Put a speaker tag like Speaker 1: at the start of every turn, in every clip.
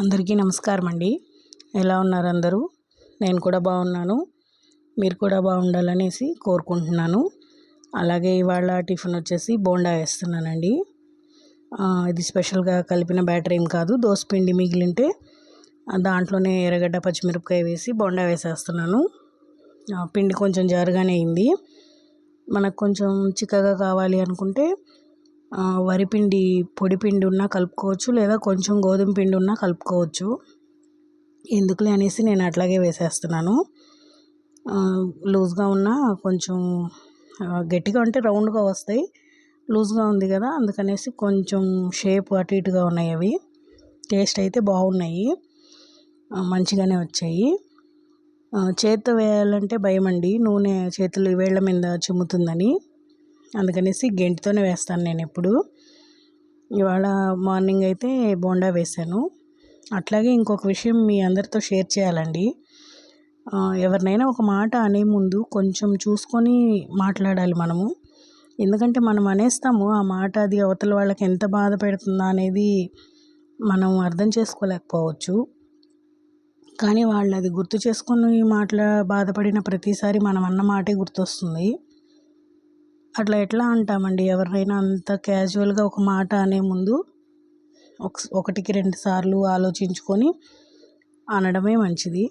Speaker 1: అందరికీ నమస్కారం అండి ఎలా ఉన్నారు అందరూ? నేను కూడా బాగున్నాను. మీరు కూడా బాగుండాలనేసి కోరుకుంటున్నాను. అలాగే ఇవాళ టిఫిన్ వచ్చేసి బోండా వేస్తున్నానండి. ఇది స్పెషల్గా కలిపిన బ్యాటర్ ఏం కాదు. దోసపిండి మిగిలింటే దాంట్లోనే ఎర్రగడ్డ పచ్చిమిరపకాయ వేసి బోండా వేసేస్తున్నాను. పిండి కొంచెం జారుగానే అయింది. మనకు కొంచెం చిక్కగా కావాలి అనుకుంటే వరిపిండి పొడి పిండి ఉన్నా కలుపుకోవచ్చు లేదా కొంచెం గోధుమ పిండి ఉన్నా కలుపుకోవచ్చు. ఎందుకులే అనేసి నేను అట్లాగే వేసేస్తున్నాను. లూజ్గా ఉన్నా కొంచెం గట్టిగా ఉంటే రౌండ్గా వస్తాయి. లూజ్గా ఉంది కదా అందుకనేసి కొంచెం షేప్ అటు ఇటుగా ఉన్నాయి అవి. టేస్ట్ అయితే బాగున్నాయి. మంచిగానే వచ్చాయి. చేత్తో వేయాలంటే భయం అండి నూనె చేతులు వేళ్ళ మీద చిమ్ముతుందని. అందుకనేసి గెంటితోనే వేస్తాను నేను ఎప్పుడు. ఇవాళ మార్నింగ్ అయితే బోండా వేశాను అట్లాగే ఇంకొక విషయం మీ అందరితో షేర్ చేయాలండి. ఎవరినైనా ఒక మాట అనే ముందు కొంచెం చూసుకొని మాట్లాడాలి మనము. ఎందుకంటే మనం అనేస్తాము ఆ మాట అది అవతల వాళ్ళకి ఎంత బాధ పెడుతుందా అనేది మనం అర్థం చేసుకోలేకపోవచ్చు. కానీ వాళ్ళు అది గుర్తు చేసుకొని మాట్లా బాధపడిన ప్రతిసారి మనం అన్న మాటే గుర్తొస్తుంది. అట్లా ఎట్లా అంటామండి? ఎవరినైనా అంత క్యాజువల్గా ఒక మాట అనే ముందు ఒక ఒకటికి రెండు సార్లు ఆలోచించుకొని అనడమే మంచిది.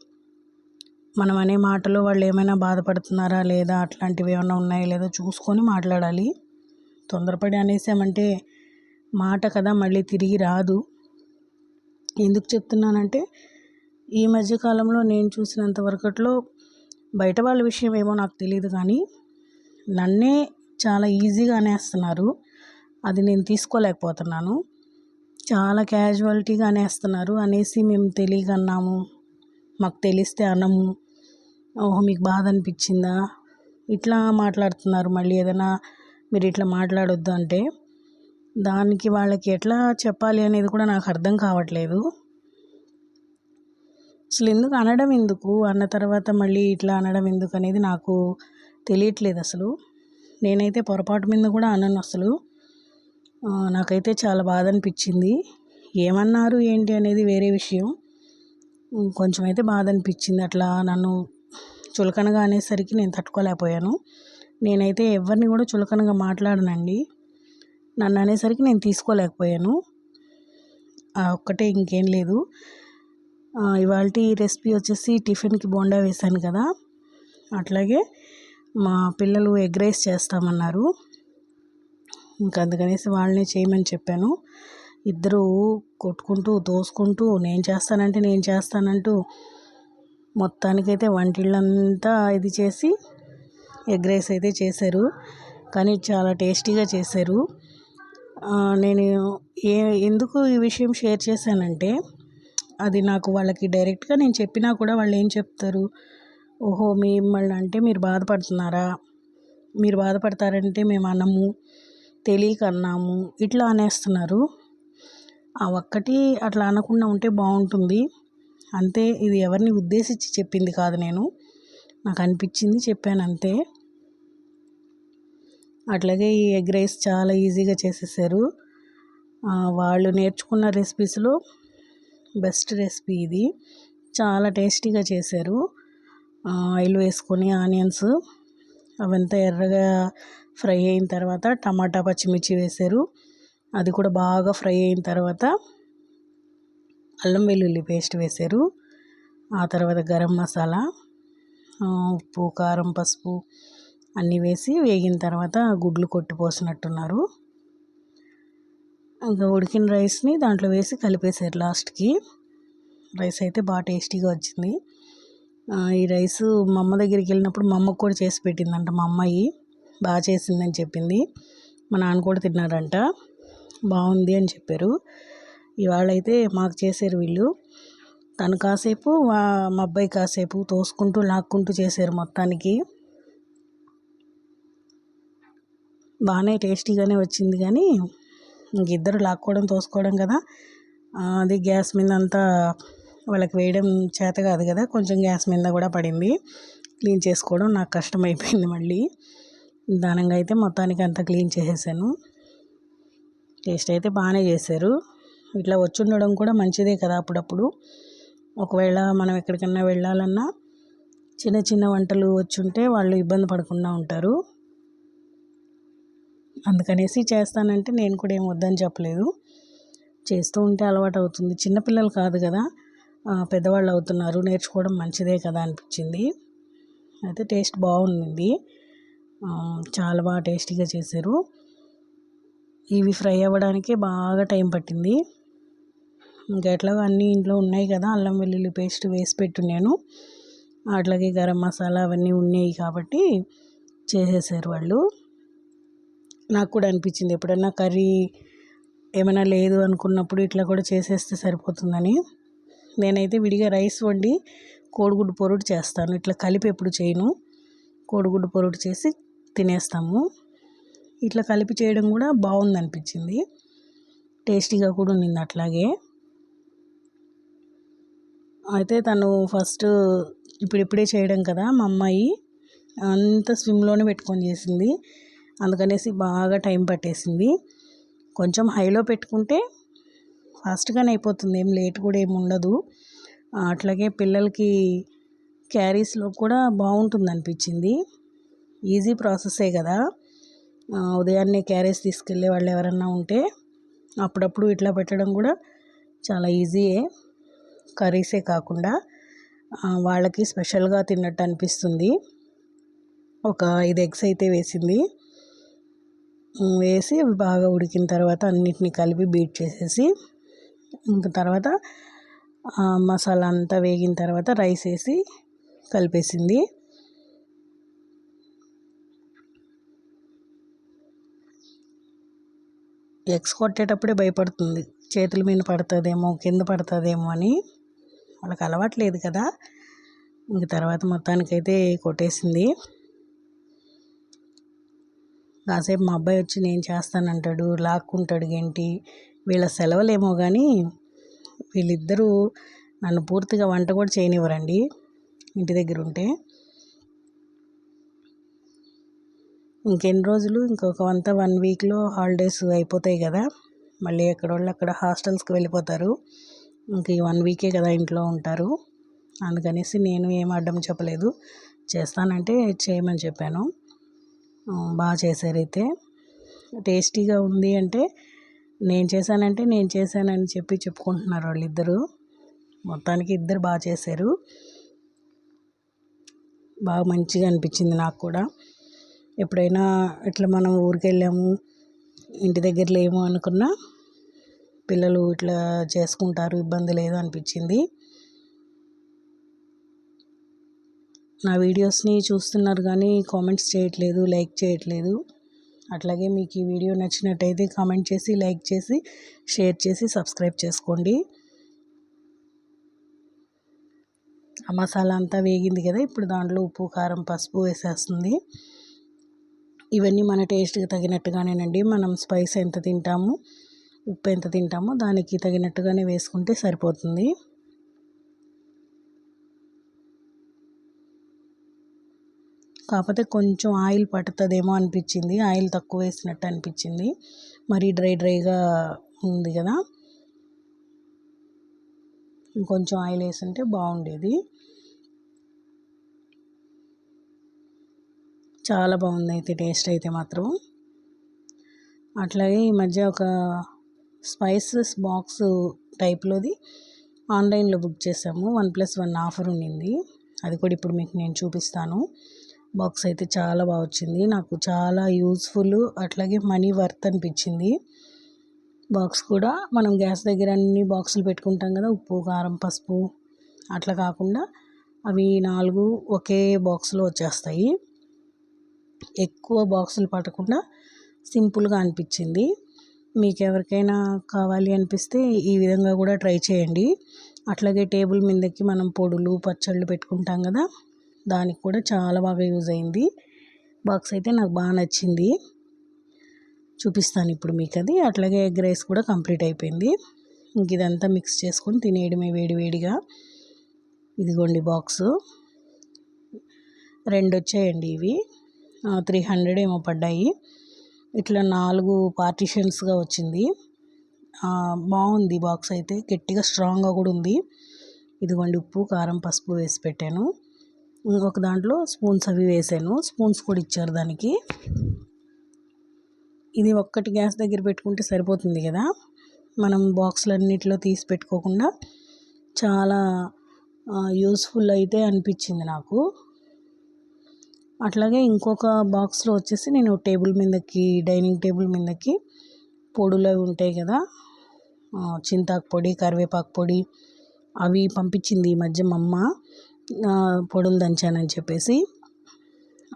Speaker 1: మనం అనే మాటలో వాళ్ళు ఏమైనా బాధపడుతున్నారా లేదా అట్లాంటివి ఏమైనా ఉన్నాయా లేదా చూసుకొని మాట్లాడాలి. తొందరపడి అనేసామంటే మాట కదా మళ్ళీ తిరిగి రాదు. ఎందుకు చెప్తున్నానంటే ఈ మధ్యకాలంలో నేను చూసినంత వరకట్లో బయట వాళ్ళ విషయం ఏమో నాకు తెలియదు కానీ నన్నే చాలా ఈజీగా అనేస్తున్నారు. అది నేను తీసుకోలేకపోతున్నాను. చాలా క్యాజువాలిటీగా అనేస్తున్నారు అనేసి మేము తెలియక అన్నాము మాకు తెలిస్తే అనము ఓహో మీకు బాధ అనిపించిందా? ఇట్లా మాట్లాడుతున్నారు. మళ్ళీ ఏదైనా మీరు ఇట్లా మాట్లాడొద్దు అంటే దానికి వాళ్ళకి ఎట్లా చెప్పాలి అనేది కూడా నాకు అర్థం కావట్లేదు. అసలు ఎందుకు అనడం ఎందుకు? అన్న తర్వాత మళ్ళీ ఇట్లా అనడం ఎందుకు అనేది నాకు తెలియట్లేదు అసలు. నేనైతే పొరపాటు మీద కూడా అనను అసలు. నాకైతే చాలా బాధ అనిపించింది. ఏమన్నారు ఏంటి అనేది వేరే విషయం. కొంచెం అయితే బాధ అనిపించింది. అట్లా నన్ను చులకనగా అనేసరికి నేను తట్టుకోలేకపోయాను. నేనైతే ఎవరిని కూడా చులకనగా మాట్లాడనండి. నన్ను అనేసరికి నేను తీసుకోలేకపోయాను. ఒక్కటే ఇంకేం లేదు. ఇవాళ రెసిపీ వచ్చేసి టిఫిన్కి బోండా వేశాను కదా. అట్లాగే మా పిల్లలు ఎగ్ రైస్ చేస్తామన్నారు. ఇంకా అందుకనేసి వాళ్ళని చేయమని చెప్పాను. ఇద్దరు కొట్టుకుంటూ తోసుకుంటూ నేను చేస్తానంటే నేను చేస్తానంటూ మొత్తానికైతే వంటిళ్ళంతా ఇది చేసి ఎగ్ రైస్ అయితే చేశారు. కానీ చాలా టేస్టీగా చేశారు. నేను ఏ ఎందుకు ఈ విషయం షేర్ చేశానంటే అది నాకు వాళ్ళకి డైరెక్ట్గా నేను చెప్పినా కూడా వాళ్ళు ఏం చెప్తారు? ఓహో మిమ్మల్ని అంటే మీరు బాధపడుతున్నారా? మీరు బాధపడతారంటే మేము అనము తెలియక అన్నాము. ఇట్లా అనేస్తున్నారు. ఆ ఒక్కటి అట్లా అనకుండా ఉంటే బాగుంటుంది. అంతే ఇది ఎవరిని ఉద్దేశించి చెప్పింది కాదు నేను. నాకు అనిపించింది చెప్పాను అంతే. అట్లాగే ఈ ఎగ్ రైస్ చాలా ఈజీగా చేసేసారు. వాళ్ళు నేర్చుకున్న రెసిపీస్లో బెస్ట్ రెసిపీ ఇది. చాలా టేస్టీగా చేశారు. ఆయిల్ వేసుకొని ఆనియన్స్ అవంతా ఎర్రగా ఫ్రై అయిన తర్వాత టమాటా పచ్చిమిర్చి వేశారు. అది కూడా బాగా ఫ్రై అయిన తర్వాత అల్లం వెల్లుల్లి పేస్ట్ వేశారు. ఆ తర్వాత గరం మసాలా ఉప్పు కారం పసుపు అన్నీ వేసి వేగిన తర్వాత గుడ్లు కొట్టి పోసినట్టున్నారు. ఇంకా ఉడికిన రైస్ని దాంట్లో వేసి కలిపేశారు లాస్ట్కి. రైస్ అయితే బాగా టేస్టీగా వచ్చింది. ఈ రైస్ మా అమ్మ దగ్గరికి వెళ్ళినప్పుడు మా అమ్మకు కూడా చేసి పెట్టిందంట. మా అమ్మాయి బాగా చేసిందని చెప్పింది. మా నాన్న కూడా తిన్నారంట బాగుంది అని చెప్పారు. ఇవాళ అయితే మాకు చేశారు వీళ్ళు. తను కాసేపు మా అబ్బాయి కాసేపు తోసుకుంటూ లాక్కుంటూ చేశారు మొత్తానికి. బాగానే టేస్టీగానే వచ్చింది కానీ ఇంక ఇద్దరు లాక్కోవడం తోసుకోవడం కదా. అది గ్యాస్ మీద అంతా వాళ్ళకి వేయడం చేత కాదు కదా కొంచెం గ్యాస్ మీద కూడా పడింది. క్లీన్ చేసుకోవడం నాకు కష్టం అయిపోయింది మళ్ళీ. నిదానంగా అయితే మొత్తానికి అంతా క్లీన్ చేసేసాను. టేస్ట్ అయితే బాగానే చేశారు. ఇట్లా వచ్చి ఉండడం కూడా మంచిదే కదా అప్పుడప్పుడు. ఒకవేళ మనం ఎక్కడికన్నా వెళ్ళాలన్నా చిన్న చిన్న వంటలు వచ్చుంటే వాళ్ళు ఇబ్బంది పడకుండా ఉంటారు. అందుకనేసి చేస్తానంటే నేను కూడా ఏం వద్దని చెప్పలేదు. చేస్తూ ఉంటే అలవాటు అవుతుంది. చిన్నపిల్లలు కాదు కదా పెద్దవాళ్ళు అవుతున్నారు. నేర్చుకోవడం మంచిదే కదా అనిపించింది. అయితే టేస్ట్ బాగుంది చాలా బాగా టేస్టీగా చేశారు. ఇవి ఫ్రై అవ్వడానికి బాగా టైం పట్టింది. ఇంకా ఎట్లాగో అన్నీ ఇంట్లో ఉన్నాయి కదా. అల్లం వెల్లుల్లి పేస్ట్ వేసి పెట్టున్నాను. అట్లాగే గరం మసాలా అవన్నీ ఉన్నాయి కాబట్టి చేసేసారు వాళ్ళు. నాకు కూడా అనిపించింది ఎప్పుడన్నా కర్రీ ఏమైనా లేదు అనుకున్నప్పుడు ఇట్లా కూడా చేసేస్తే సరిపోతుందని. నేనైతే విడిగా రైస్ వండి కోడిగుడ్డు పొరుడు చేస్తాను. ఇట్లా కలిపి ఎప్పుడు చేయను. కోడిగుడ్డు పొరుడు చేసి తినేస్తాము. ఇట్లా కలిపి చేయడం కూడా బాగుంది అనిపించింది. టేస్టీగా కూడా ఉన్నింది అట్లాగే. అయితే తను ఫస్ట్ ఇప్పుడిప్పుడే చేయడం కదా మా అమ్మాయి. అంత స్విమ్లోనే పెట్టుకొని చేసింది. అందుకనేసి బాగా టైం పట్టేసింది. కొంచెం హైలో పెట్టుకుంటే ఫాస్ట్గానే అయిపోతుంది. ఏం లేట్ కూడా ఏమి ఉండదు. అట్లాగే పిల్లలకి క్యారీస్లో కూడా బాగుంటుంది అనిపించింది. ఈజీ ప్రాసెసే కదా. ఉదయాన్నే క్యారేజ్ తీసుకెళ్ళే వాళ్ళు ఎవరన్నా ఉంటే అప్పుడప్పుడు ఇట్లా పెట్టడం కూడా చాలా ఈజీయే. కర్రీసే కాకుండా వాళ్ళకి స్పెషల్గా తిన్నట్టు అనిపిస్తుంది. ఒక ఐదు ఎగ్స్ అయితే వేసింది. వేసి అవి బాగా ఉడికిన తర్వాత అన్నిటిని కలిపి బీట్ చేసేసి ఇంకా తర్వాత మసాలా అంతా వేగిన తర్వాత రైస్ వేసి కలిపేసింది. ఎగ్స్ కొట్టేటప్పుడే భయపడుతుంది. చేతుల మీద పడుతుందేమో కింద పడుతుందేమో అని. వాళ్ళకి అలవాట్లేదు కదా. ఇంక తర్వాత మొత్తానికైతే కొట్టేసింది. కాసేపు మా అబ్బాయి వచ్చి నేను చేస్తానంటాడు లాక్కుంటాడు ఏంటి? వీళ్ళ సెలవులేమో కానీ వీళ్ళిద్దరూ నన్ను పూర్తిగా వంట కూడా చేయనివ్వరండి ఇంటి దగ్గర ఉంటే. ఇంకెన్ని రోజులు? ఇంకొక వంత వన్ వీక్లో హాలిడేస్ అయిపోతాయి కదా. మళ్ళీ ఎక్కడ వాళ్ళు అక్కడ హాస్టల్స్కి వెళ్ళిపోతారు. ఇంక ఈ వన్ వీకే కదా ఇంట్లో ఉంటారు. అందుకనేసి నేను ఏం అడ్డం చెప్పలేదు. చేస్తానంటే చేయమని చెప్పాను. బాగా చేశారైతే టేస్టీగా ఉంది అంటే నేను చేశానంటే నేను చేశానని చెప్పి చెప్పుకుంటున్నారు వాళ్ళిద్దరూ. మొత్తానికి ఇద్దరు బాగా చేశారు. బాగా మంచిగా అనిపించింది నాకు కూడా. ఎప్పుడైనా ఇట్లా మనం ఊరికి వెళ్ళాము ఇంటి దగ్గర లేము అనుకున్నా పిల్లలు ఇట్లా చేసుకుంటారు ఇబ్బంది లేదు అనిపించింది. నా వీడియోస్ని చూస్తున్నారు కానీ కామెంట్స్ చేయట్లేదు లైక్ చేయట్లేదు. అట్లాగే మీకు ఈ వీడియో నచ్చినట్టయితే కామెంట్ చేసి లైక్ చేసి షేర్ చేసి సబ్స్క్రైబ్ చేసుకోండి. ఆ మసాలా అంతా వేగింది కదా ఇప్పుడు దాంట్లో ఉప్పు కారం పసుపు వేసేస్తుంది. ఇవన్నీ మన టేస్ట్కి తగినట్టుగానేనండి. మనం స్పైస్ ఎంత తింటాము ఉప్పు ఎంత తింటామో దానికి తగినట్టుగానే వేసుకుంటే సరిపోతుంది. కాకపోతే కొంచెం ఆయిల్ పడుతుందేమో అనిపించింది. ఆయిల్ తక్కువ వేసినట్టు అనిపించింది. మరీ డ్రై డ్రైగా ఉంది కదా. ఇంకొంచెం ఆయిల్ వేసుంటే బాగుండేది. చాలా బాగుంది అయితే టేస్ట్ అయితే మాత్రం. అట్లాగే ఈ మధ్య ఒక స్పైసెస్ బాక్స్ టైప్లోది ఆన్లైన్లో బుక్ చేసాము. వన్ ప్లస్ వన్ ఆఫర్ ఉండింది. అది కూడా ఇప్పుడు మీకు నేను చూపిస్తాను. బాక్స్ అయితే చాలా బాగా వచ్చింది. నాకు చాలా యూస్ఫుల్ అట్లాగే మనీ వర్త్ అనిపించింది. బాక్స్ కూడా మనం గ్యాస్ దగ్గర అన్ని బాక్సులు పెట్టుకుంటాం కదా ఉప్పు కారం పసుపు అట్లా కాకుండా అవి నాలుగు ఒకే బాక్స్లో వచ్చేస్తాయి. ఎక్కువ బాక్సులు పట్టకుండా సింపుల్గా అనిపించింది. మీకు ఎవరికైనా కావాలి అనిపిస్తే ఈ విధంగా కూడా ట్రై చేయండి. అట్లాగే టేబుల్ మీదకి మనం పొడులు పచ్చళ్ళు పెట్టుకుంటాం కదా దానికి కూడా చాలా బాగా యూజ్ అయింది. బాక్స్ అయితే నాకు బాగా నచ్చింది. చూపిస్తాను ఇప్పుడు మీకు అది. అట్లాగే ఎగ్ రైస్ కూడా కంప్లీట్ అయిపోయింది. ఇంక ఇదంతా మిక్స్ చేసుకొని తినేయడమే వేడివేడిగా ఇదిగోండి బాక్స్. రెండు వచ్చాయండి ఇవి త్రీ హండ్రెడ్ ఏమో పడ్డాయి. ఇట్లా నాలుగు పార్టిషన్స్గా వచ్చింది. బాగుంది బాక్స్ అయితే. గట్టిగా స్ట్రాంగ్గా కూడా ఉంది. ఇదిగోండి ఉప్పు కారం పసుపు వేసి పెట్టాను. ఇంకొక దాంట్లో స్పూన్స్ అవి వేసాను. స్పూన్స్ కూడా ఇచ్చారు దానికి. ఇది ఒక్కటి గ్యాస్ దగ్గర పెట్టుకుంటే సరిపోతుంది కదా. మనం బాక్సులన్నిటిలో తీసి పెట్టుకోకుండా చాలా యూస్ఫుల్ అయితే అనిపించింది నాకు. అట్లాగే ఇంకొక బాక్స్లో వచ్చేసి నేను టేబుల్ మీదకి డైనింగ్ టేబుల్ మీదకి పొడులు అవి ఉంటాయి కదా. చింతాకు పొడి కరివేపాకు పొడి అవి పంపించింది ఈ మధ్య మా అమ్మ. పొడులు దంచానని చెప్పేసి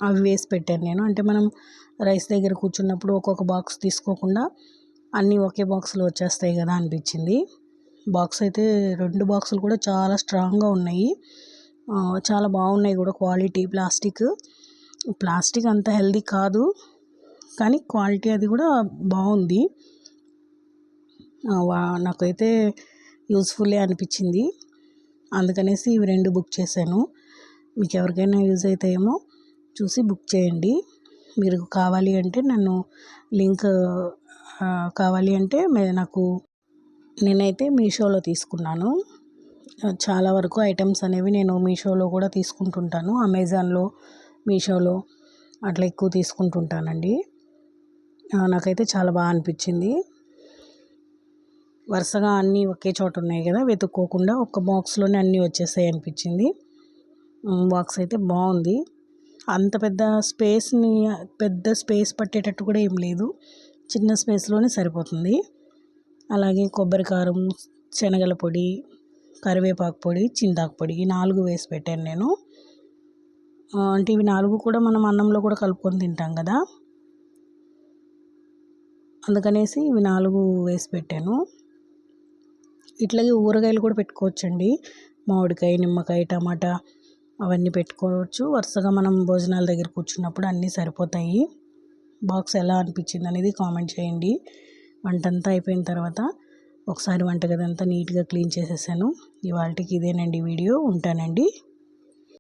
Speaker 1: అవి వేసి పెట్టాను నేను. అంటే మనం రైస్ దగ్గర కూర్చున్నప్పుడు ఒక్కొక్క బాక్స్ తీసుకోకుండా అన్నీ ఒకే బాక్స్లో వచ్చేస్తాయి కదా అనిపించింది. బాక్స్ అయితే రెండు బాక్సులు కూడా చాలా స్ట్రాంగ్గా ఉన్నాయి. చాలా బాగున్నాయి కూడా క్వాలిటీ. ప్లాస్టిక్ ప్లాస్టిక్ అంత హెల్దీ కాదు కానీ క్వాలిటీ అది కూడా బాగుంది. వా- నాకైతే యూస్ఫుల్లే అనిపించింది. అందుకనేసి ఇవి రెండు బుక్ చేశాను. మీకు ఎవరికైనా యూజ్ అవుతాయేమో చూసి బుక్ చేయండి. మీరు కావాలి అంటే నన్ను లింక్ కావాలి అంటే నాకు నేనైతే మీషోలో తీసుకున్నాను. చాలా వరకు ఐటమ్స్ అనేవి నేను మీషోలో కూడా తీసుకుంటుంటాను. అమెజాన్లో మీషోలో అట్లా ఎక్కువ తీసుకుంటుంటానండి. నాకైతే చాలా బాగా అనిపించింది. వరుసగా అన్నీ ఒకే చోట ఉన్నాయి కదా వెతుక్కోకుండా ఒక్క బాక్స్లోనే అన్నీ వచ్చేసాయి అనిపించింది. బాక్స్ అయితే బాగుంది. అంత పెద్ద స్పేస్ని పెద్ద స్పేస్ పట్టేటట్టు కూడా ఏం లేదు. చిన్న స్పేస్లోనే సరిపోతుంది. అలాగే కొబ్బరి కారం శనగల పొడి కరివేపాకు పొడి చింతాకు పొడి ఈ నాలుగు వేసి పెట్టాను నేను. అంటే ఇవి నాలుగు కూడా మనం అన్నంలో కూడా కలుపుకొని తింటాం కదా. అందుకనేసి ఇవి నాలుగు వేసి పెట్టాను. ఇట్లాగే ఊరగాయలు కూడా పెట్టుకోవచ్చండి. మామిడికాయ నిమ్మకాయ టమాటా అవన్నీ పెట్టుకోవచ్చు. వరుసగా మనం భోజనాల దగ్గర కూర్చున్నప్పుడు అన్నీ సరిపోతాయి. బాక్స్ ఎలా అనిపించింది అనేది కామెంట్ చేయండి. వంట అంతా అయిపోయిన తర్వాత ఒకసారి వంటగది అంతా నీట్గా క్లీన్ చేసేసాను. ఇవాళకి ఇదేనండి వీడియో. ఉంటానండి.